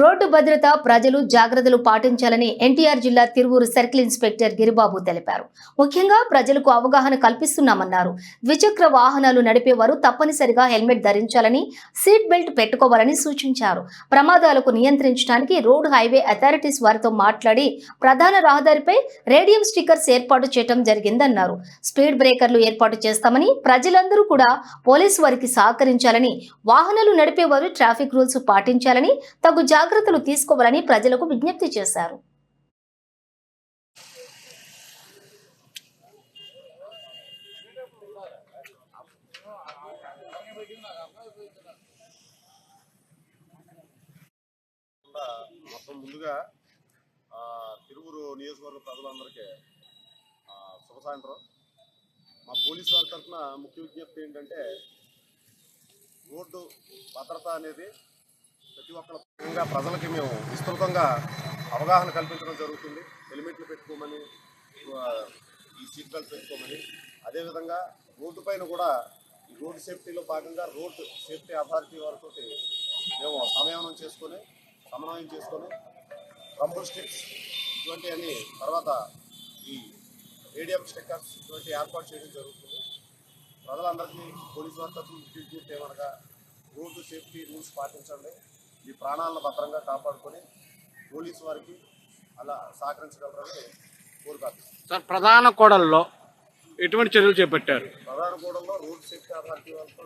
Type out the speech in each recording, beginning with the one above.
Road భద్రత ప్రజలు జాగ్రత్తలు పాటించాలని ఎన్టీఆర్ జిల్లా తిరువూరు సర్కిల్ ఇన్స్పెక్టర్ గిరిబాబు తెలిపారు. ముఖ్యంగా ప్రజలకు అవగాహన కల్పిస్తున్నామన్నారు. ద్విచక్ర వాహనాలు నడిపేవారు తప్పనిసరిగా హెల్మెట్ ధరించాలని సీట్ బెల్ట్ పెట్టుకోవాలని సూచించారు. ప్రమాదాలకు నియంత్రించడానికి రోడ్ హైవే అథారిటీస్ వారితో మాట్లాడి ప్రధాన రహదారిపై రేడియం స్టిక్కర్స్ ఏర్పాటు చేయడం జరిగిందన్నారు. స్పీడ్ బ్రేకర్లు ఏర్పాటు చేస్తామని ప్రజలందరూ కూడా పోలీసు వారికి సహకరించాలని వాహనాలు నడిపేవారు ట్రాఫిక్ రూల్స్ పాటించాలని తగు జాగ్రత్తలు తీసుకోవాలని ప్రజలకు విజ్ఞప్తి చేశారు. మొత్తం ముందుగా ఆ, తిరువురు నియోజకవర్గ ప్రజలందరికీ ఆ, శుభ సాయంత్రం. మా పోలీసు వారి తరఫున ముఖ్య విజ్ఞప్తి ఏంటంటే రోడ్డు భద్రత అనేది ప్రతి ఒక్కరి ముఖ్యంగా ప్రజలకి మేము విస్తృతంగా అవగాహన కల్పించడం జరుగుతుంది. హెల్మెట్లు పెట్టుకోమని ఈ సీట్ బెల్ట్ పెట్టుకోమని. అదేవిధంగా రోడ్డు పైన కూడా ఈ రోడ్డు సేఫ్టీలో భాగంగా రోడ్డు సేఫ్టీ అథారిటీ వారితో మేము సమన్వయం చేసుకొని సమన్వయం చేసుకొని రంబుల్ స్టిక్స్ ఇటువంటివన్నీ తర్వాత ఈ రేడియం స్టిక్కర్స్ ఇటువంటి ఏర్పాటు చేయడం జరుగుతుంది. ప్రజలందరికీ పోలీసు వారి తరఫున విజ్ఞప్తి ఏమనగా రోడ్డు సేఫ్టీ రూల్స్ పాటించండి. మీ ప్రాణాలను భద్రంగా కాపాడుకొని పోలీసు వారికి అలా సహకరించగలరని కోరుతాను సార్ ప్రధాన కోడల్లో ఎటువంటి చర్యలు చేపట్టారు? ప్రధాన కూడంలో రోడ్ సేఫ్టీ అథారిటీ వాళ్ళతో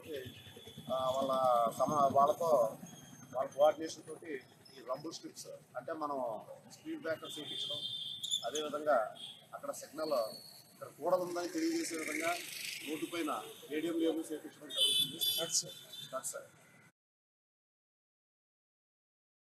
వాళ్ళ సమ వాళ్ళతో వాళ్ళ కోఆర్డినేషన్ తోటి ఈ రంబుల్ స్ట్రిప్స్ అంటే మనం స్పీడ్ బ్రేకర్స్ వేయించడం అదేవిధంగా అక్కడ సిగ్నల్ ఇక్కడ కూడలు ఉందని తెలియజేసే విధంగా రోడ్డు పైన రేడియం లేబుల్స్ వేయించడం జరుగుతుంది. It.